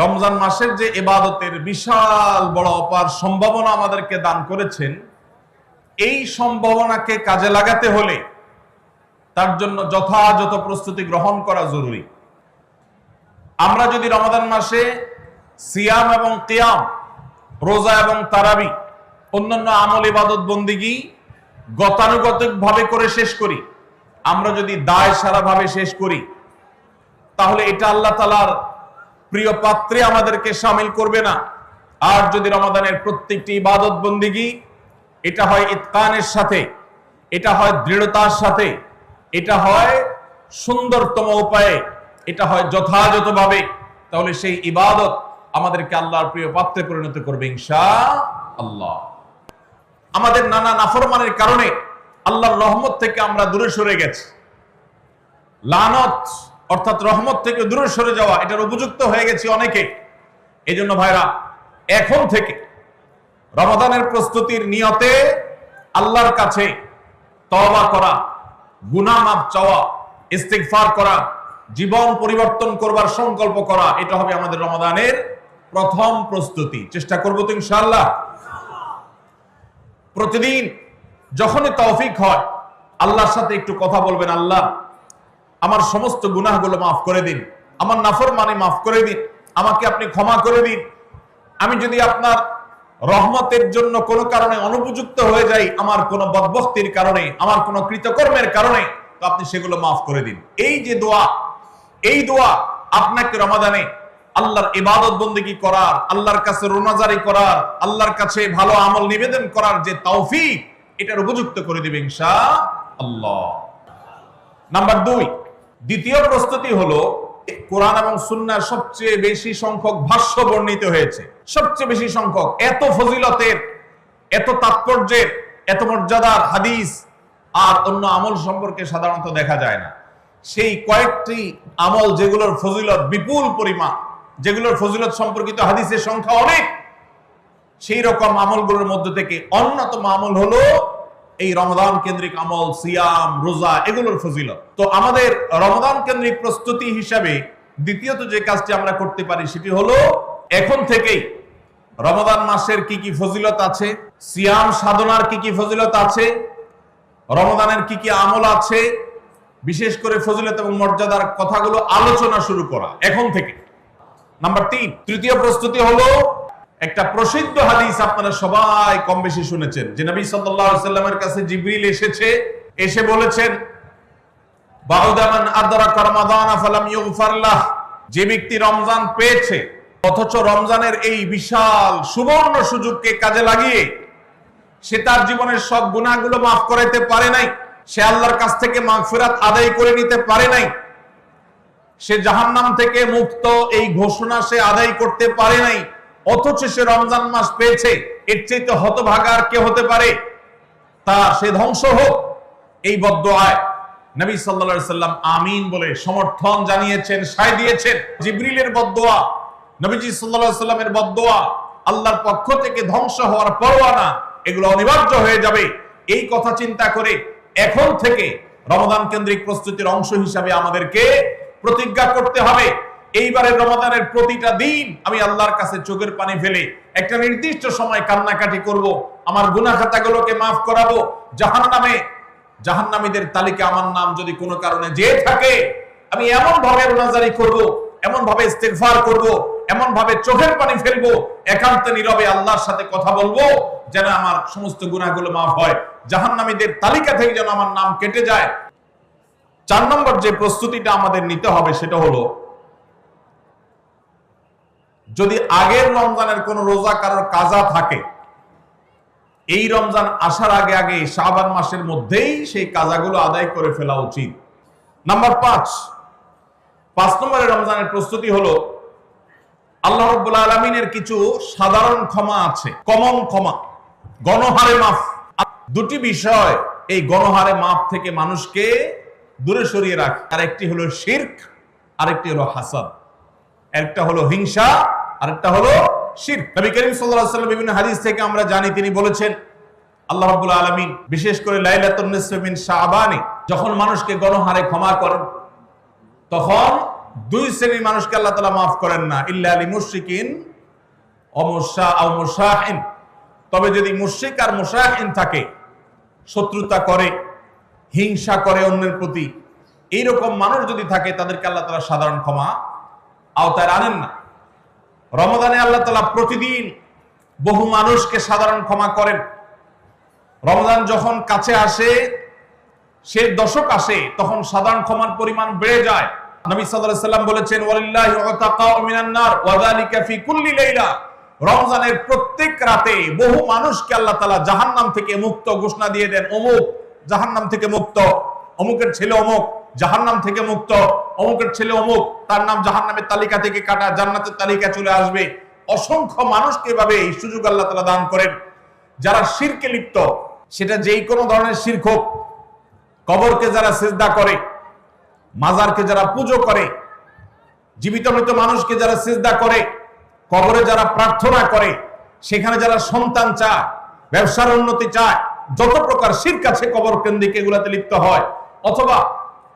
রমজান মাসের যে এবাদতের বিশাল বড় অপার সম্ভাবনা আমাদেরকে দান করেছেন, এই সম্ভাবনাকে কাজে লাগাতে হলে তার জন্য যথাযথ প্রস্তুতি গ্রহণ করা জরুরি। আমরা যদি রমাদান মাসে সিয়াম এবং কিয়াম, রোজা এবং তারাবি, অন্যান্য আমল ইবাদত বন্দিগি গতানুগতিক ভাবে করে শেষ করি, আমরা যদি দায় সারা ভাবে শেষ করি, তাহলে এটা আল্লাহ তালার প্রিয় পাত্রে, আমাদেরকে সামিল করবে না। আর যদি রমাদানের প্রত্যেকটি ইবাদত বন্দিগি, এটা হয় ইতকানের সাথে, এটা হয় দৃঢ়তার সাথে, এটা হয় সুন্দরতম উপায়ে, এটা হয় যথাযথভাবে, তাহলে সেই ইবাদত আমাদেরকে আল্লাহর প্রিয় পাত্রে পরিণত করবে ইনশা আল্লাহ আমাদের নানা নাফরমানের কারণে আল্লাহর রহমত থেকে আমরা দূরে সরে গেছি। লানত অর্থাৎ রহমত থেকে দূরে সরে যাওয়া, এটার উপযুক্ত হয়ে গেছি অনেকে। এই জন্য ভাইরা, এখন থেকে রমাদানের প্রস্তুতির নিয়তে আল্লাহর কাছে তওবা করা গুনা মাফ চাওয়া, ইস্তিগফার করা, জীবন পরিবর্তন করবার সংকল্প করা, এটা হবে আমাদের রমাদানের প্রথম প্রস্তুতি। চেষ্টা করব তো ইনশাআল্লাহ। প্রতিদিন যখনই তৌফিক হয়, আল্লাহর সাথে একটু কথা বলবেন আল্লাহ। আমার সমস্ত গুনাহগুলো মাফ করে দিন। আমার নাফর মানে মাফ করে দিন। আমাকে আপনি ক্ষমা করে দিন। আমি যদি আপনার রহমতের জন্য কোনো কারণে অনুপযুক্ত হয়ে যাই, আমার কোনো বদবক্তির কারণে, আমার কোনো কৃতকর্মের কারণে, তো আপনি সেগুলো মাফ করে দিন। এই যে দোয়া, এই দোয়া আপনাকে রমাদানে আল্লাহর ইবাদত বন্দিগি করার, আল্লাহর কাছে রোনাজারি করার, আল্লাহর কাছে ভালো আমল নিবেদন করার যে তৌফিক, এটার উপযুক্ত করে দিবে ইনশা আল্লাহ নাম্বার দুই দ্বিতীয় প্রস্তুতি হলো কোরআন এবং সুন্নার সবচেয়ে বেশি সংখ্যক ভাষ্য বর্ণিত হয়েছে। সবচেয়ে বেশি সংখ্যক, এত ফজিলতের, এত তাৎপর্যের, এত মর্যাদার হাদিস আর অন্য আমল সম্পর্কে সাধারণত দেখা যায় না। সেই কয়েকটি আমল যেগুলোর ফজিলত বিপুল পরিমাণ, যেগুলোর ফজিলত সম্পর্কিত হাদিসের সংখ্যা অনেক, সেই রকম আমলগুলোর মধ্যে থেকে অন্যতম আমল হলো এই রমদান কেন্দ্রিক আমল, সিয়াম, রোজা, এগুলোর ফজিলত। তো আমাদের রমদান কেন্দ্রিক প্রস্তুতি হিসাবে দ্বিতীয়ত যে কাজটি আমরা করতে পারি সেটি হলো, এখন থেকেই রমদান মাসের কি কি ফজিলত আছে, সিয়াম সাধনার কি কি ফজিলত আছে রমদানের কি কি আমল আছে, বিশেষ করে ফজিলত এবং মর্যাদার কথাগুলো আলোচনা শুরু করা, এখন থেকে। নাম্বার তিন, তৃতীয় প্রস্তুতি হলো একটা প্রসিদ্ধ হাদিস আপনারা সবাই কম বেশি শুনেছেন, যে নবী সাল্লাল্লাহু আলাইহি সাল্লামের কাছে জিবরিল এসেছে, এসে বলেছেন বাউদামান আদরাকা রমাদান ফালাম ইউগফার লাহ যে ব্যক্তি রমজান পেয়েছে, অথচ রমজানের এই বিশাল সুবর্ণ সুযোগকে কাজে লাগিয়ে, সে তার জীবনের সব গুনাহগুলো মাফ করাইতে পারে নাই, সে আল্লাহর কাছ থেকে মাগফিরাত আদায় করে নিতে পারে নাই, সে জাহান্নাম থেকে মুক্ত এই ঘোষণা সে আদায় করতে পারে নাই। অথচ সে রমজান মাস পেয়েছে, এর চাইতে হতভাগার কে হতে পারে? তা সে ধ্বংস হোক, এই বদআয় নবী সাল্লাল্লাহু সাল্লাম আমিন বলে সমর্থন জানিয়েছেন, সায় দিয়েছেন। জিবরিলের বদদোয়া, নবীজি সাল্লাল্লাহু সাল্লামের বদদোয়া আল্লাহর পক্ষ থেকে ধ্বংস হওয়ার পরোয়ানা, এগুলো অনিবার্য হয়ে যাবে। এই কথা চিন্তা করে এখন থেকে রমদান কেন্দ্রিক প্রস্তুতির অংশ হিসাবে আমাদেরকে প্রতিজ্ঞা করতে হবে। এইবারের রমাদানের প্রতিটা দিন আমি আল্লাহর কাছে চোখের পানি ফেলে একটা নির্দিষ্ট সময় কান্নাকাটি করব, আমার গুনা খাতাগুলোকে মাফ করাবো জাহান নামে জাহান্নামীদের তালিকা আমার নাম যদি কোনো কারণে যে থাকে, আমি এমন ভাবে রোনাজারি করব এমন ভাবে ইস্তেগফার করব এমন ভাবে চোখের পানি ফেলব, একান্ত নীরবে আল্লাহর সাথে কথা বলব, যেন আমার সমস্ত গুনাহগুলো মাফ হয়। জাহান্নামীদের তালিকা থেকে যেন আমার নাম কেটে যায়। চার নম্বর যে প্রস্তুতিটা আমাদের নিতে হবে সেটা হলো যদি আগের রমজানের কোন রোজা কারোর কাজা থাকে, এই রমজান আসার আগে আগে শাবান মাসের মধ্যেই সেই কাজাগুলো আদায় করে ফেলা উচিত। নাম্বার পাঁচ পাঁচ নম্বরের রমজানের প্রস্তুতি হলো, আল্লাহ আলমিনের কিছু সাধারণ ক্ষমা আছে, কমন ক্ষমা, গণহারে মাফ। দুটি বিষয় এই গণহারে মাফ থেকে মানুষকে দূরে সরিয়ে রাখে। আর একটি হলো শির্ক, আরেকটি হলো হাসাদ একটা হলো হিংসা আরেকটা হলো শির নবী করিম ওয়াসাল্লাম বিভিন্ন হাদিস থেকে আমরা জানি, তিনি বলেছেন, আল্লাহ রাব্বুল আলামিন, বিশেষ করে লাইলাতুন নিসফ মিন শাবানে, যখন মানুষকে গণহারে ক্ষমা করেন, তখন দুই শ্রেণির মানুষকে আল্লাহ তালা মাফ করেন না। ইল্লা আলী মুশরিকিন অমুসা মুসাহিন তবে যদি মুশিক আর মুসাহিন থাকে, শত্রুতা করে, হিংসা করে অন্যের প্রতি, এইরকম মানুষ যদি থাকে, তাদেরকে আল্লাহ তালা সাধারণ ক্ষমা আওতায় আনেন না। রমদানে আল্লাহ তালা প্রতিদিন বহু মানুষকে সাধারণ ক্ষমা করেন। রমজান যখন কাছে আসে, সে দশক আসে, তখন সাধারণ ক্ষমার পরিমাণ বেড়ে যায়। নবী সাল্লাল্লাহু বলেছেন কুল্লি লাইলা। রমজানের প্রত্যেক রাতে বহু মানুষকে জাহান্নাম থেকে মুক্ত ঘোষণা দিয়ে দেন, অমুক জাহান্নাম থেকে মুক্ত। অমুকের ছেলে অমুক জাহান্নাম থেকে মুক্ত। অমুকের ছেলে অমুক, তার নাম জাহান্নামের তালিকা থেকে কাটা, জান্নাতের তালিকা চলে আসবে। অসংখ্য মানুষকে এভাবে এই সুযোগ আল্লাহ তাআলা দান করেন। যারা শিরকে লিপ্ত, সেটা যেই কোনো ধরনের শিরক হোক, কবরকে যারা সেজদা করে, মাজারকে যারা পুজো করে, জীবিত মৃত মানুষকে যারা সেজদা করে, কবরে যারা প্রার্থনা করে, সেখানে যারা সন্তান চায়, ব্যবসার উন্নতি চায়, যত প্রকার শির্ক আছে কবর কেন্দ্রিক এগুলাতে লিপ্ত হয়। অথবা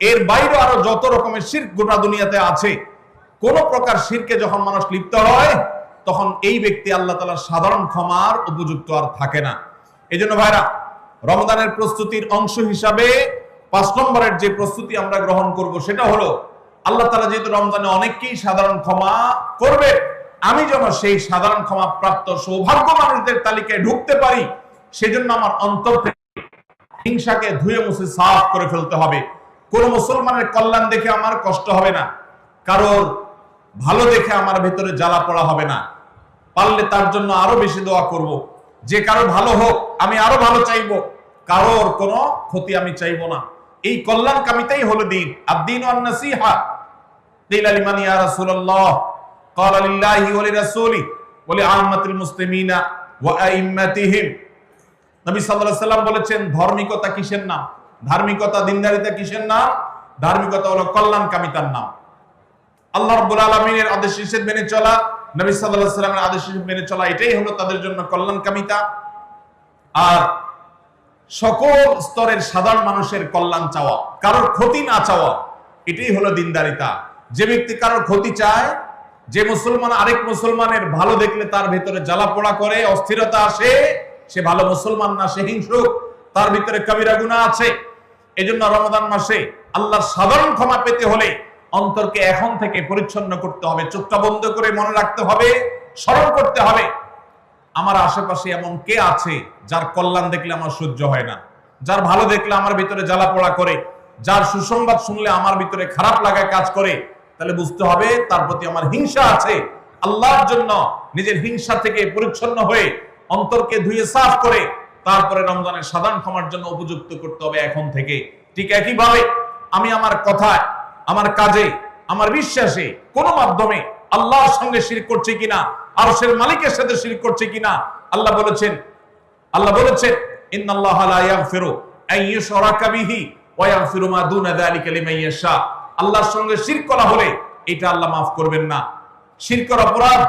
এর বাইরে আরও যত রকমের শির্ক গোটা দুনিয়াতে আছে, কোন প্রকার শিরকে যখন মানুষ লিপ্ত হয়, তখন এই ব্যক্তি আল্লাহ তালার সাধারণ ক্ষমার উপযুক্ত আর থাকে না। এই জন্য ভাইরা রমদানের প্রস্তুতির অংশ হিসাবে পাঁচ নম্বরের যে প্রস্তুতি আমরা গ্রহণ করব সেটা হলো, আল্লাহ তালা যেহেতু রমজানে অনেককেই সাধারণ ক্ষমা করবে, আমি যেন সেই সাধারণ ক্ষমা প্রাপ্ত সৌভাগ্য মানুষদের তালিকায় ঢুকতে পারি, সেজন্য আমার অন্তর থেকে হিংসাকে ধুয়ে মুছে সাফ করে ফেলতে হবে। কোন মুসলমানের কল্যাণ দেখে আমার কষ্ট হবে না কারোর ভালো দেখে আমার ভেতরে জ্বালা পড়া হবে না পারলে তার জন্য আরো বেশি দোয়া করব। যে কারো ভালো হোক আমি আরো ভালো চাইবো কারোর কোনো ক্ষতি আমি চাইবো না এই কল্যাণ কামিতাই হলো দিন আদিন নাসিহা قيل لمن يا رسول الله قال لله ولرسوله ولعامة المسلمين وأئمتهم নবী সাল্লাল্লাহু আলাইহি সাল্লাম বলেছেন ধার্মিকতা কিসের নাম ধার্মিকতা দিনদারিতা কিসের নাম? ধার্মিকতা হলো কল্যাণ কামিতার নাম। আল্লাহ রাব্বুল আলামিনের আদেশ নিষেধ মেনে চলা, নবী আলাইহি সাল্লামের আদেশ নিষেধ মেনে চলা, এটাই হলো তাদের জন্য কল্যাণ কামিতা আর সকল স্তরের সাধারণ মানুষের কল্যাণ চাওয়া, কারোর ক্ষতি না চাওয়া, এটাই হলো দিনদারিতা। যে ব্যক্তি কারোর ক্ষতি চায়, যে মুসলমান, আরেক মুসলমানের ভালো দেখলে তার ভেতরে জ্বালা পোড়া করে, অস্থিরতা আসে, সে ভালো মুসলমান না, সে হিংসুক, তার ভিতরে কবিরা গুণা আছে। এজন্য রমজান মাসে আল্লাহর সাধারণ ক্ষমা পেতে হলে অন্তরকে এখন থেকে পরিচ্ছন্ন করতে হবে, চোখটা বন্ধ করে মনে রাখতে হবে, স্মরণ করতে হবে। আমার আশেপাশে এমন কে আছে যার কল্যাণ দেখলে আমার সহ্য হয় না, যার ভালো দেখলে আমার ভিতরে জ্বালা পোড়া করে, যার সুসংবাদ শুনলে আমার ভিতরে খারাপ লাগা কাজ করে, তাহলে বুঝতে হবে তার প্রতি আমার হিংসা আছে। আল্লাহর জন্য নিজের হিংসা থেকে পরিচ্ছন্ন হয়ে অন্তরকে ধুয়ে সাফ করে তারপরে রমজানের সাধারণ ক্ষমার জন্য উপযুক্ত করতে হবে এখন থেকে। ঠিক একইভাবে আমি আমার কথায়, আমার কাজে, আমার বিশ্বাসে কোন মাধ্যমে আল্লাহর সঙ্গে শির করছে কিনা আর সে মালিকের সাথে শির করছে কিনা, আল্লাহ বলেছেন আল্লাহ বলেছেন, ইন্নাল্লাহ লা ইয়াগফিরু আন ইউশরাকা বিহি ওয়া ইয়াগফিরু মা দুনা যালিকা লিমান ইয়াশা আল্লাহর সঙ্গে শিরক করা হলে এটা আল্লাহ মাফ করবেন না। শিরকের অপরাধ,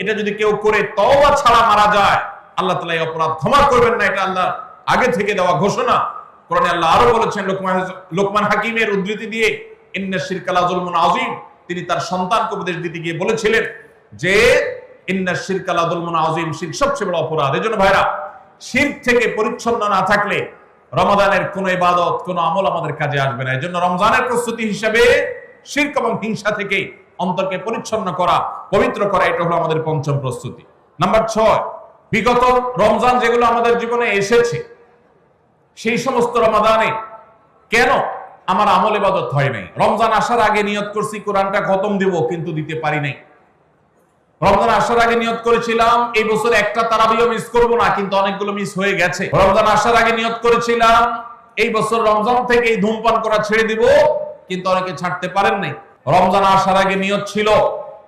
এটা যদি কেউ করে তওবা ছাড়া মারা যায় আল্লাহ তাআলা এই অপরাধ ক্ষমা করবেন না, এটা আল্লাহ আগে থেকে দেওয়া ঘোষণা। কোরআনে আল্লাহ আরও বলেছেন, লোকমান লোকমান হাকিমের উদ্ধৃতি দিয়ে, ইন্না শিরকা লা যুলমুন আযীম। তিনি তার সন্তানকে উপদেশ দিতে গিয়ে বলেছিলেন যে, ইন্না শিরকা লা যুলমুন আযীম শিরক সবচেয়ে বড় অপরাধ। ভাইরা শিরক থেকে পরিচ্ছন্ন না থাকলে রমাদানের কোন ইবাদত, কোন আমল আমাদের কাজে আসবে না। রমজানের প্রস্তুতি হিসেবে শিরক এবং হিংসা থেকে অন্তরকে পরিচ্ছন্ন করা, পবিত্র করা, এটা হলো আমাদের পঞ্চম প্রস্তুতি। নাম্বার ছয় বিগত রমজান যেগুলো আমাদের জীবনে এসেছে, সেই সমস্ত রমাদানে কেন আমার আমল ইবাদত হয় নাই? রমজান আসার আগে নিয়ত করছি, কোরআনটা খতম দিব, কিন্তু দিতে পারি নাই। রমজান আসার আগে নিয়ত করেছিলাম, এই বছর একটা তারাবিও মিস করব না, কিন্তু অনেকগুলো মিস হয়ে গেছে। রমজান আসার আগে নিয়ত করেছিলাম, এই বছর রমজান থেকে এই ধূমপান করা ছেড়ে দিব, কিন্তু অনেকে ছাড়তে পারেন নাই। রমজান আসার আগে নিয়ত ছিল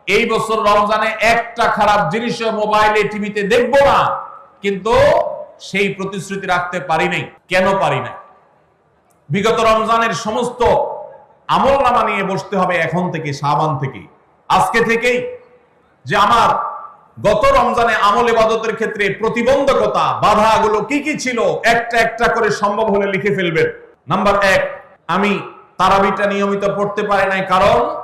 এই বছর রমজানে একটা খারাপ জিনিস মোবাইলে, টিভিতে দেখব না। কিন্তু সেই প্রতিশ্রুতি রাখতে পারি নাই। কেন পারি নাই? বিগত রমজানের সমস্ত আমল নামা নিয়ে বসতে হবে এখন থেকে সাবান থেকে। আজকে থেকেই যে আমার গত রমজানে আমল ইবাদতের ক্ষেত্রে প্রতিবন্ধকতা, বাধাগুলো কি কি ছিল, একটা একটা করে সম্ভব হলে লিখে ফেলবেন। নাম্বার এক, আমি তারাবিটা নিয়মিত পড়তে পারি নাই কারণ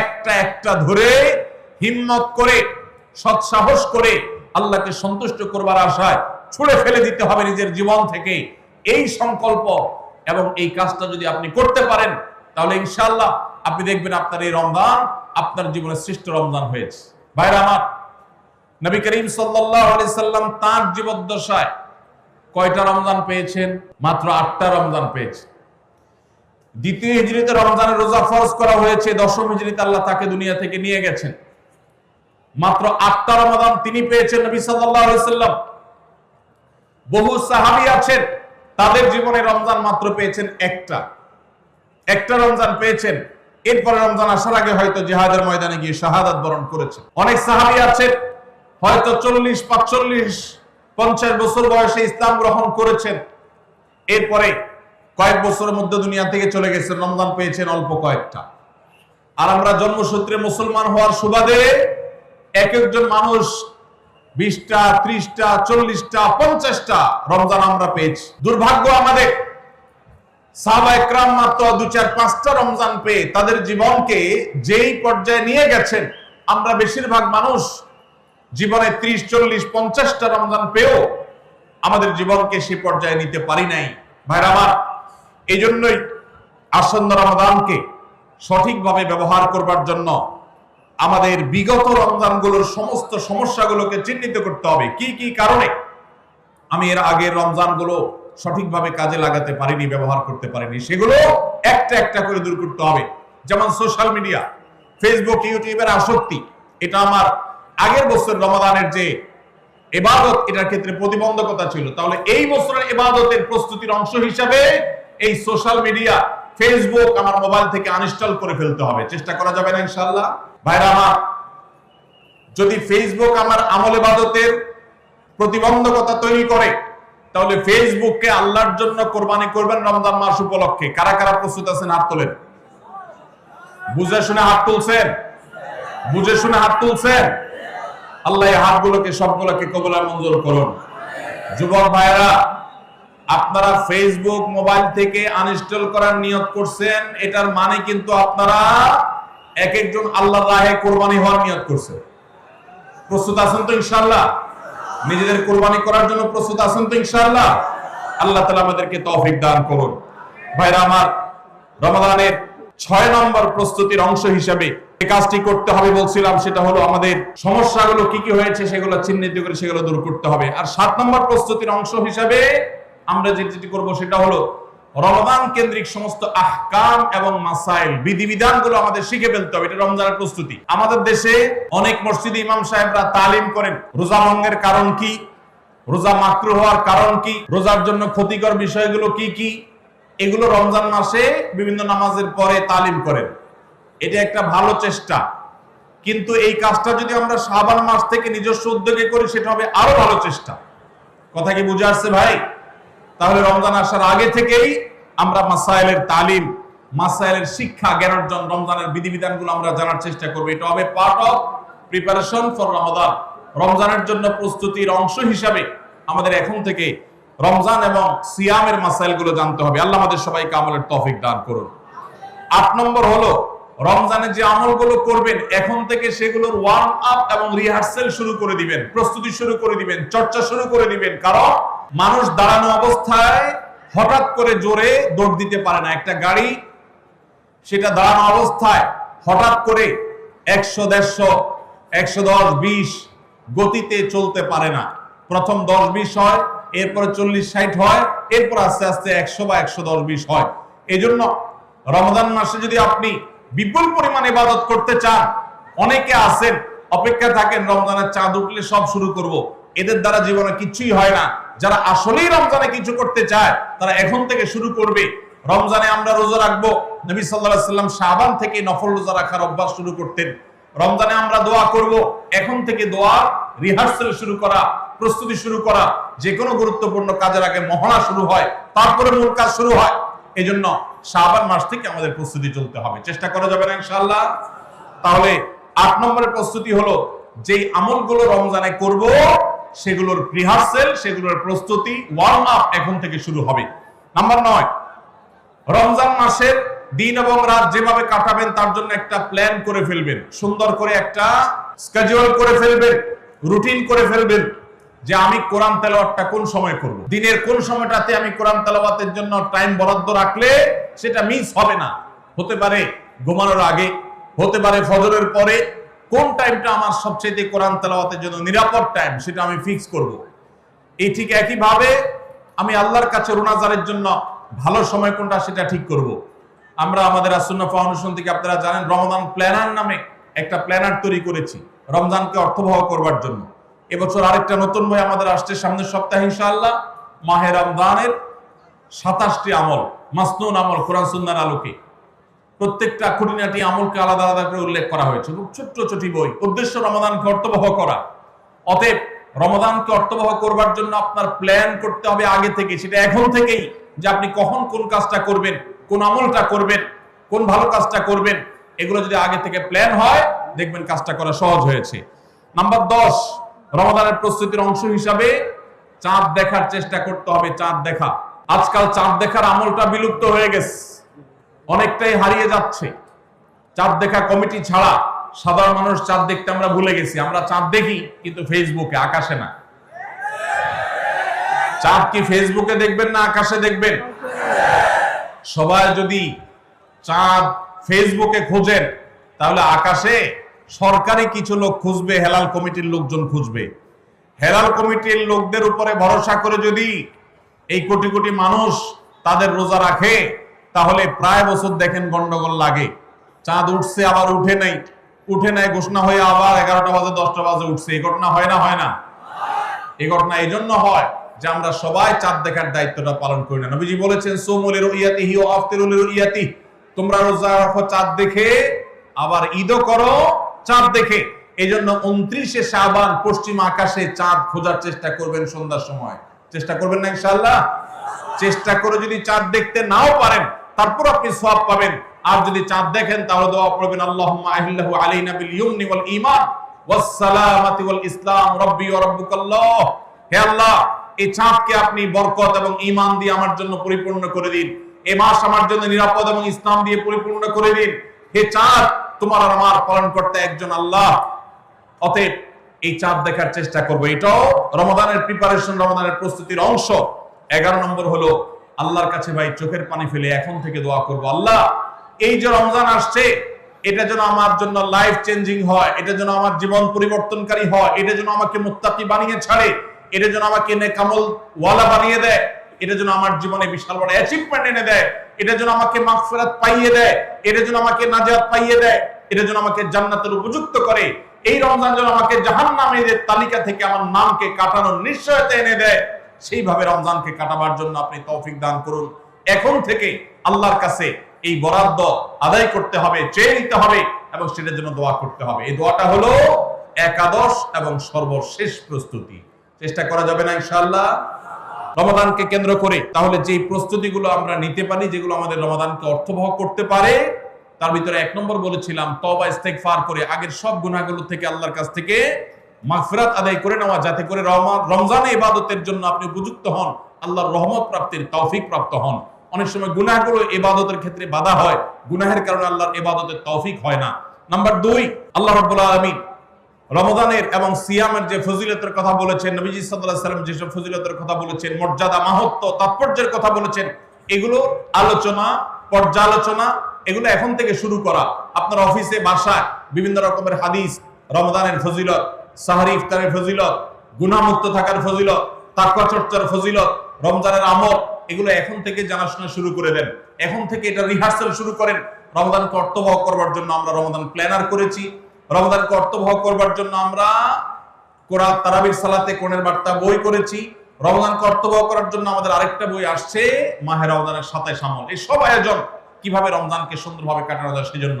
একটা একটা ধরে হিম্মত করে, সৎসাহস করে আল্লাহকে সন্তুষ্ট করবার আশায় ছুড়ে ফেলে দিতে হবে নিজের জীবন থেকে। এই সংকল্প এবং এই কাজটা যদি আপনি করতে পারেন, তাহলে ইনশাআল্লাহ আপনি দেখবেন আপনার এই রমজান আপনার জীবনে শ্রেষ্ঠ রমজান হয়েছে। ভাইরা আমার, নবী করিম সাল্লাম তার জীবদ্দশায় কয়টা রমজান পেয়েছেন? মাত্র আটটা রমজান পেয়েছেন দ্বিতীয় হিজরিতে রমজানের রোজা ফরজ করা হয়েছে, দশম হিজরিতে আল্লাহ তাকে দুনিয়া থেকে নিয়ে গেছেন। মাত্র আটটা রমাদান তিনি পেয়েছেন নবী সাল্লাল্লাহু আলাইহি সাল্লাম। বহু সাহাবী আছেন, তাদের জীবনে রমজান মাত্র পেয়েছেন একটা। একটা রমজান পেয়েছেন, এরপরে রমজান আসার আগে হয়তো জিহাদের ময়দানে গিয়ে শাহাদাত বরণ করেছেন। অনেক সাহাবী আছেন, হয়তো চল্লিশ, পাঁচচল্লিশ, পঞ্চাশ বছর বয়সে ইসলাম গ্রহণ করেছেন। এরপরে কয়েক বছরের মধ্যে দুনিয়া থেকে চলে গেছেন রমজান পেয়েছেন অল্প কয়েকটা। আর আমরা জন্মসূত্রে মুসলমান হওয়ার সুবাদে এক একজন মানুষ বিশটা, ত্রিশটা, চল্লিশটা, পঞ্চাশটা রমজান আমরা পেয়েছি। দুর্ভাগ্য আমাদের। সাহাবা একরাম মাত্র দু চার, পাঁচটা রমজান পেয়ে তাদের জীবনকে যেই পর্যায়ে নিয়ে গেছেন, আমরা বেশিরভাগ মানুষ জীবনে ত্রিশ, চল্লিশ, পঞ্চাশটা রমজান পেয়েও আমাদের জীবনকে সে পর্যায়ে নিতে পারি নাই। ভাইরা আমার এই জন্যই আসন্ন রমাদানকে সঠিকভাবে ব্যবহার করবার জন্য আমাদের বিগত রমজানগুলোর সমস্ত সমস্যাগুলোকে চিহ্নিত করতে হবে। কি কি কারণে? আমি এর আগের রমজানগুলো সঠিকভাবে কাজে লাগাতে পারিনি, ব্যবহার করতে পারিনি। সেগুলো একটা একটা করে দূর করতে হবে। যেমন সোশ্যাল মিডিয়া, ফেসবুক, ইউটিউবের আসক্তি, এটা আমার আগের বছর রমাদানের যে এবাদত, এটার ক্ষেত্রে প্রতিবন্ধকতা ছিল। তাহলে এই বছরের এবাদতের প্রস্তুতির অংশ হিসাবে এই সোশ্যাল মিডিয়া, ফেসবুক আমার মোবাইল থেকে আনইনস্টল করে ফেলতে হবে। চেষ্টা করা যাবে না ইনশাআল্লাহ। ভাইরা আমার, যদি ফেসবুক আমার আমল ইবাদতের প্রতিবন্ধকতা তৈরি করে, তাহলে ফেসবুককে আল্লাহর জন্য কোরবানি করবেন রমজান মাস উপলক্ষে। কারা কারা প্রস্তুত আছেন হাত তোলেন? বুঝে শুনে হাত তুলছেন? বুঝে শুনে হাত তুলছেন? আল্লাহ হাতগুলোকে, সবগুলোকে কবলা মঞ্জুর করুন। যুবক ভাইরা আপনারা ফেসবুক মোবাইল থেকে আনইনস্টল করার নিয়ত করছেন, এটার মানে কিন্তু আপনারা এক একজন আল্লাহর রাহে কোরবানি হওয়ার নিয়ত করছেন। প্রস্তুত আছেন তো ইনশাআল্লাহ? নিজেদের কোরবানি করার জন্য প্রস্তুত আছেন তো ইনশাআল্লাহ? আল্লাহ তাআলা আমাদেরকে তৌফিক দান করুন। ভাইরা আমার, রমাদানের ছয় নম্বর প্রস্তুতির অংশ হিসেবে যে কাজটি করতে হবে বলছিলাম, সেটা হলো আমাদের সমস্যাগুলো কি কি হয়েছে সেগুলো চিহ্নিত করে সেগুলো দূর করতে হবে। আর সাত নম্বর প্রস্তুতির অংশ হিসেবে আমরা যেটি করব সেটা হলো রমজান কেন্দ্রিক সমস্ত আহকাম এবং মাসাইল বিধিবিধানগুলো আমাদের শিখে ফেলতে হবে। এটা রমজানের প্রস্তুতি। আমাদের দেশে অনেক মসজিদে ইমাম সাহেবরা তালিম করেন। রোজা ভঙ্গের কারণ কি? রোজা মাকরু হওয়ার কারণ কি? রোজার জন্য ক্ষতিকর বিষয়গুলো কি কি? এগুলো রমজান মাসে বিভিন্ন নামাজের পরে তালিম করেন। এটা একটা ভালো চেষ্টা। কিন্তু এই কাজটা যদি আমরা শাবান মাস থেকে নিজস্ব উদ্যোগে করি, সেটা হবে আরও ভালো চেষ্টা। কথা কি বুঝে আসছে ভাই? তাহলে রমজান আসার আগে থেকেই আমরা মাসাইলের তালিম মাসাইলের শিক্ষা, জ্ঞান অর্জন রমজানের বিধিবিধানগুলো আমরা জানার চেষ্টা করব। এটা হবে part of preparation for Ramadan রমজানের জন্য প্রস্তুতির অংশ হিসাবে আমাদের এখন থেকে রমজান এবং সিয়ামের মাসাইলগুলো জানতে হবে। আল্লাহ আমাদের সবাইকে আমলের তৌফিক দান করুন। আট নম্বর হলো, রমজানে যে আমলগুলো করবেন, এখন থেকে সেগুলোর ওয়ার্ম আপ এবং রিহার্সেল শুরু করে দিবেন, প্রস্তুতি শুরু করে দিবেন, চর্চা শুরু করে দিবেন। কারণ মানুষ দাঁড়ানো অবস্থায় হঠাৎ করে জোরে দৌড় দিতে পারে না। একটা গাড়ি সেটা দাঁড়ানো অবস্থায় হঠাৎ করে একশো, দেড়শো, একশো দশ, বিশ গতিতে চলতে পারে না। প্রথম দশ, বিশ হয়, এরপরে চল্লিশ, ষাট হয়, এরপর আস্তে আস্তে একশো বা একশো দশ, বিশ হয়। এই জন্য রমজান মাসে যদি আপনি বিপুল পরিমাণ ইবাদত করতে চান, অনেকে আছেন অপেক্ষা থাকেন, রমজানের চাঁদ উঠলে সব শুরু করব। এদের দ্বারা জীবনে কিছুই হয় না। যারা আসলেই রমজানে কিছু করতে চায়, তারা এখন থেকে শুরু করবে। রমজানে আমরা রোজা রাখব। নবী সাল্লাল্লাহু সাল্লাম শাবান থেকে নফল রোজা রাখার অভ্যাস শুরু করতেন। রমজানে আমরা দোয়া করব। এখন থেকে দোয়া, রিহার্সাল শুরু করা, প্রস্তুতি শুরু করা যে কোনো গুরুত্বপূর্ণ কাজের আগে মহড়া শুরু হয়, তারপরে মূল কাজ শুরু হয়। এই জন্য শাবান মাস থেকে আমাদের প্রস্তুতি চলতে হবে। চেষ্টা করা যাবে না ইনশাআল্লাহ? তাহলে আট নম্বরের প্রস্তুতি হলো যে আমলগুলো রমজানে করব সেগুলোর রিহার্সেল সেগুলোর প্রস্তুতি ওয়ার্ম আপ এখন থেকে শুরু হবে। নাম্বার নয়, রমজান মাসের দিন এবং রাত যেভাবে কাটাবেন, তার জন্য একটা প্ল্যান করে ফেলবেন। সুন্দর করে একটা স্কেজুয়াল করে ফেলবেন রুটিন করে ফেলবেন যে আমি কোরআন তেলাওয়াতটা কোন সময় করব। দিনের কোন সময়টাতে আমি কোরআন তেলাওয়াতের জন্য টাইম বরাদ্দ রাখলে সেটা মিস হবে না। হতে পারে ঘুমানোর আগে, হতে পারে ফজরের পরে কোন টাইমটা আমার সবচেয়ে কোরআন তেলাওয়াতের জন্য নিরাপদ টাইম সেটা আমি ফিক্স করব। এই ঠিক একইভাবে আমি আল্লাহর কাছে রোনাজারের জন্য ভালো সময় কোনটা সেটা ঠিক করব। আমরা আমাদের আসন্না ফাউন্ডেশন থেকে আপনারা জানেন রমজান প্ল্যানার নামে একটা প্ল্যানার তৈরি করেছি রমজানকে অর্থবহ করবার জন্য। এবছর আরেকটা নতুন বই আমাদের আসছে সামনের সপ্তাহে ইনশাআল্লাহ, মাহে রমজানের সাতাশটি আমল, মাসনুন আমল, কোরআন সুন্নার আলোকে। প্রত্যেকটা খুঁটিনাটি আমলকে আলাদা আলাদা করে উল্লেখ করা হয়েছে। খুব ছোট্ট ছোটি বই। উদ্দেশ্য রমাদানকে অর্থবহ করা। অতএব রমাদানকে অর্থবহ করবার জন্য আপনার প্ল্যান করতে হবে আগে থেকে। সেটা এখন থেকেই যে আপনি কখন কোন কাজটা করবেন, কোন আমলটা করবেন, কোন ভালো কাজটা করবেন, এগুলো যদি আগে থেকে প্ল্যান হয়, দেখবেন কাজটা করা সহজ হয়েছে। নাম্বার দশ, রমাদানের প্রস্তুতির অংশ হিসাবে চাঁদ দেখার চেষ্টা করতে হবে, চাঁদ দেখা। আজকাল চাঁদ দেখার আমলটা বিলুপ্ত হয়ে গেছে। অনেকটাই হারিয়ে যাচ্ছে। চাঁদ দেখা কমিটি ছাড়া সাধারণ মানুষ চাঁদ দেখতে আমরা ভুলে গেছি। আমরা চাঁদ দেখি, কিন্তু ফেসবুকে, আকাশে না। চাঁদ কি ফেসবুকে দেখবেন না আকাশে দেখবেন? সবাই যদি চাঁদ ফেসবুকে খোঁজেন, তাহলে আকাশে সরকারি কিছু লোক খুঁজবে, হেলাল কমিটির লোকজন খুঁজবে। হেলাল কমিটির লোকদের উপরে ভরসা করে যদি এই কোটি কোটি মানুষ তাদের রোজা রাখে তাহলে প্রায় বছর দেখেন গন্ডগোল লাগে। চাঁদ উঠছে, আবার উঠে নাই। উঠে নাই, ঘোষণা হয়ে আবার এগারোটা বাজে, দশটা বাজে উঠছে। এই ঘটনা হয় না হয় না? এই ঘটনা এই জন্য হয় যে আমরা সবাই চাঁদ দেখার দায়িত্বটা পালন করি না। নবীজি বলেছেন সোমলের ইয়াতি হিও আফতিরুলের ইয়াতি। তোমরা রোজা রাখো চাঁদ দেখে, আবার ঈদও করো চাঁদ দেখে। এই জন্য উনত্রিশে শাবান পশ্চিম আকাশে চাঁদ খোঁজার চেষ্টা করবেন সন্ধ্যার সময়। চেষ্টা করবেন না ইনশাআল্লাহ? চেষ্টা করে যদি চাঁদ দেখতে নাও পারেন তারপর আপনি সওয়াব পাবেন। আর যদি চাঁদ দেখেন, তাহলে দোয়া পড়বেন আল্লাহুম্মা আহিল্লাহু আলাইনা বিল ইয়ুমনি ওয়াল ঈমান ওয়াস সালামাতি ওয়াল ইসলাম, রাব্বি ওয়া রাব্বুকাল্লাহ। হে আল্লাহ, এই চাঁদকে আপনি বরকত এবং ঈমান দিয়ে আমার জন্য পরিপূর্ণ করে দিন। এই মাস আমার জন্য নিরাপদ এবং ইসলাম দিয়ে পরিপূর্ণ করে দিন। হে চাঁদ, তোমার আর আমার পালন করতে একজন আল্লাহ। অতএব এই চাঁদ দেখার চেষ্টা করব। এটাও রমাদানের প্রিপারেশন রমাদানের প্রস্তুতির অংশ। এগারো নম্বর হলো আল্লাহর কাছে ভাই চোখের পানি ফেলে এখন থেকে দোয়া করব। আল্লাহ, এই যে রমজান আসছে, এটা যেন আমার জন্য লাইফ চেঞ্জিং হয়, এটা যেন আমার জীবন পরিবর্তনকারী হয়, এটা যেন আমাকে মুত্তাকি বানিয়ে ছাড়ে, এটা যেন আমাকে নেকামল ওয়ালা বানিয়ে দেয়, এটা যেন আমার জীবনে বিশাল বড় অ্যাচিভমেন্ট এনে দেয়, এটা যেন আমাকে মাগফিরাত পাইয়ে দেয়, এটা যেন আমাকে নাজাত পাইয়ে দেয়, এটা যেন আমাকে জান্নাতের উপযুক্ত করে, এই রমজান যেন আমাকে জাহান্নামীদের তালিকা থেকে আমার নামকে কাটানোর নিশ্চয়তা এনে দেয়। সেইভাবে রমজানকে কাটাবার জন্য আপনি তৌফিক দান করুন। এখন থেকে আল্লাহর কাছে এই বরাদ্দ আদায় করতে হবে, চেয়ে নিতে হবে এবং সেটার জন্য দোয়া করতে হবে। এই দোয়াটা হলো একাদশ এবং সর্বশেষ প্রস্তুতি। চেষ্টা করা যাবে না ইনশাআল্লাহ? রমাদানকে কেন্দ্র করে তাহলে যে প্রস্তুতিগুলো আমরা নিতে পারি, যেগুলো আমাদের রমাদানকে অর্থবহ করতে পারে, তার ভিতরে এক নম্বর বলেছিলাম তবা ইস্তেগফার করে আগের সব গুনাহগুলো থেকে আল্লাহর কাছ থেকে মাগফিরাত আদায় করে নেওয়া, যাতে করে রমা- রমজানে ইবাদতের জন্য আপনি উপযুক্ত হন, আল্লাহর রহমত প্রাপ্তির তৌফিক প্রাপ্ত হন। অনেক সময় গুনাহগুলো ইবাদতের ক্ষেত্রে বাধা হয়, গুনাহের কারণে আল্লাহর ইবাদতের তৌফিক হয় না। নাম্বার দুই, আল্লাহ রাব্বুল আলামিন রমজানের এবং সিয়ামের যে ফজিলতের কথা বলেছেন, নবীজি সাল্লাল্লাহু আলাইহি সাল্লাম যেসব ফজিলতের কথা বলেছেন, মর্যাদা, মাহাত্ম, তাৎপর্যের কথা বলেছেন, এগুলো আলোচনা, পর্যালোচনা, এগুলো এখন থেকে শুরু করা। আপনার অফিসে, বাসায় বিভিন্ন রকমের হাদিস, রমজানের ফজিলত সাহারি ইফতারের ফজিলত, গুনাহমুক্ত থাকার ফজিলত, তাকওয়া চর্চার ফজিলত, রমজানের আমল, এগুলো এখন থেকে জানাশোনা শুরু করে দেন। এখন থেকে এটা রিহার্সাল শুরু করেন। রমজানকে অর্থবহ করবার জন্য আমরা রমজান প্ল্যানার করেছি। রমজানকে অর্থবহ করবার জন্য আমরা কোরআন তারাবির সালাতে কোরআনের বার্তা বই করেছি। রমজান কর্তব্য করার জন্য আমাদের আরেকটা বই আসছে, মাহে রমজানের সাতাইশ আমল। এই সব আয়োজন কীভাবে রমজানকে সুন্দরভাবে কাটানো যায় সেই জন্য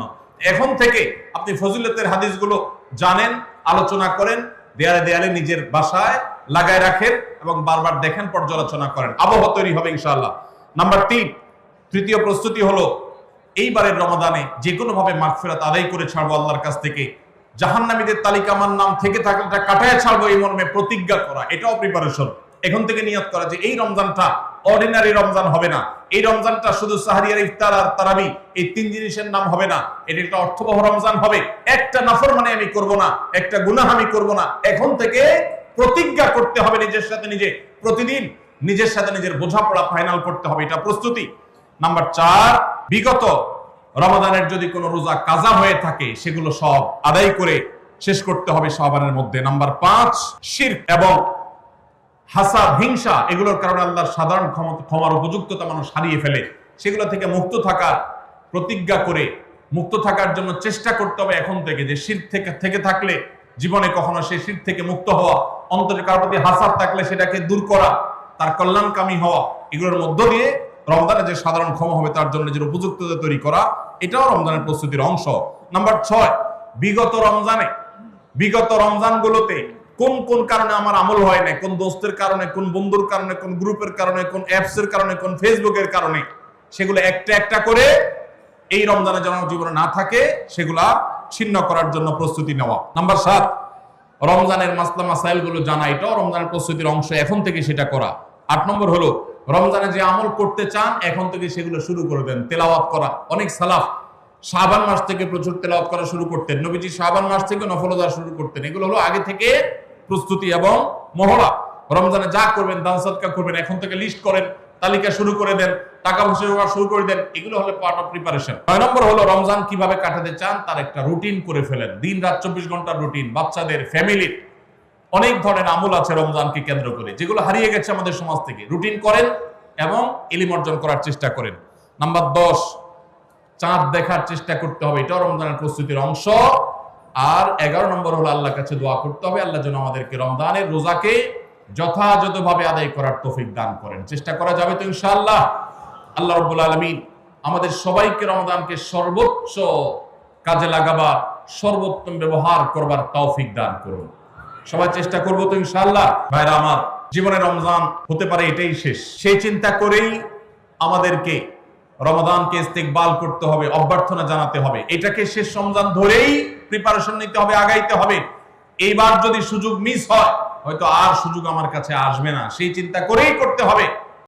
এখন থেকে আপনি ফজিলতের হাদিসগুলো জানেন আলোচনা করেন, দেয়ালে দেয়ালে নিজের বাসায় লাগায় রাখেন এবং বারবার দেখেন, পর্যালোচনা করেন। আবহাওয়া তৈরি হবে ইনশাআল্লাহ। নাম্বার তিন, তৃতীয় প্রস্তুতি হলো, এইবারের রমাদানে যে কোনো ভাবে মাগফিরাত আদায় করে ছাড়বো আল্লাহর কাছ থেকে। জাহান্নামীদের তালিকা আমার নাম থেকে থাকলে কাটায় ছাড়বো এই মর্মে প্রতিজ্ঞা করা, এটাও প্রিপারেশন এখন থেকে নিয়ত করা যে এই রমজানটা অর্ডিনারি রমজান হবে না। এই রমজানটা শুধু সাহারিয়ার ইফতার আর তারাবি, এই তিন জিনিসের নাম হবে না। এটা একটা অর্থবহ রমজান হবে। একটা নাফর মানে আমি করব না, একটা গুনাহ আমি করব না। এখন থেকে প্রতিজ্ঞা করতে হবে নিজের সাথে নিজে। প্রতিদিন নিজের সাথে নিজের বোঝাপড়া ফাইনাল করতে হবে, এটা প্রস্তুতি। নাম্বার চার, বিগত রমাদানের যদি কোনো রোজা কাজা হয়ে থাকে, সেগুলো সব আদায় করে শেষ করতে হবে সাবানের মধ্যে। নাম্বার পাঁচ শির এবং হাসাদ, হিংসা, এগুলোর কারণে আল্লাহর সাধারণ ক্ষমার উপযুক্ততা মানুষ হারিয়ে ফেলে। সেগুলো থেকে মুক্ত থাকার প্রতিজ্ঞা করে, মুক্ত থাকার জন্য চেষ্টা করতে হবে এখন থেকে যে শীত থেকে থেকে থাকলে জীবনে কখনো সে শীত থেকে মুক্ত হওয়া, অন্তরে কারোর প্রতি হাসাদ থাকলে সেটাকে দূর করা, তার কল্যাণকামী হওয়া, এগুলোর মধ্য দিয়ে রমজানে যে সাধারণ ক্ষমা হবে তার জন্য নিজের উপযুক্ততা তৈরি করা, এটাও রমজানের প্রস্তুতির অংশ। নাম্বার ছয়, বিগত রমজানে, বিগত রমজান গুলোতে কোন কোন কারণে আমার আমল হয় না কোন দোস্তের কারণে, কোন বন্ধুর কারণে, কোন গ্রুপের কারণে, কোন অ্যাপস এর কারণে, কোন ফেসবুকের কারণে? সেগুলো একটা একটা করে এই রমজানে যেন জীবনে না থাকে, সেগুলা ছিন্ন করার জন্য প্রস্তুতি নেওয়া। নাম্বার সাত, রমজানের মাসলা মাসাইলগুলো জানা, এটাও রমজানের প্রস্তুতির অংশ, এখন থেকে সেটা করা। আট নম্বর হলো, রমজানে যে আমল করতে চান, এখন থেকে সেগুলো শুরু করে দেন, তেলাওয়াত করা। অনেক সালাফ শাবান মাস থেকে প্রচুর তেলাওয়াত করা শুরু করতেন। নবীজি শাবান মাস থেকে নফলদার শুরু করতেন। এগুলো হলো আগে থেকে প্রস্তুতি এবং মহড়া। রমজানে যা করবেন, দান সৎকার করবেন, এখন থেকে লিস্ট করেন, তালিকা শুরু করে দেন, টাকা পয়সা জোগাড় শুরু করে দেন, এগুলো হলো পার্ট অফ প্রিপারেশন নয় নম্বর হলো রমজান কীভাবে কাটাতে চান, তার একটা রুটিন করে ফেলেন। দিন রাত চব্বিশ ঘণ্টার রুটিন বাচ্চাদের ফ্যামিলির অনেক ধরনের আমল আছে রমজানকে কেন্দ্র করে, যেগুলো হারিয়ে গেছে আমাদের সমাজ থেকে। রুটিন করেন এবং এলিম অর্জন করার চেষ্টা করেন। নাম্বার দশ, চাঁদ দেখার চেষ্টা করতে হবে, এটাও রমজানের প্রস্তুতির অংশ। আর এগারো নম্বর হলো আল্লাহর কাছে দোয়া করতে হবে। আল্লাহ যেন আমাদেরকে রমজানের রোজাকে যথাযথভাবে আদায় করার তৌফিক দান করেন। চেষ্টা করা যাবে তো ইনশাআল্লাহ। আল্লাহ রব্বুল আলমিন আমাদের সবাইকে রমজানকে সর্বোচ্চ কাজে লাগাবার, সর্বোত্তম ব্যবহার করবার তৌফিক দান করুন। সবাই চেষ্টা করব তো ইনশাআল্লাহ। ভাইরা আমার জীবনে রমজান হতে পারে এটাই শেষ। সেই চিন্তা করেই আমাদেরকে রমাদানকে ইস্তেকবাল করতে হবে, অভ্যর্থনা জানাতে হবে। এটাকে শেষ রমজান ধরেই প্রিপারেশন নিতে হবে, আগাইতে হবে। এইবার যদি সুযোগ মিস হয়, হয়তো আর সুযোগ আমার কাছে আসবে না। সেই চিন্তা করেই করতে হবে।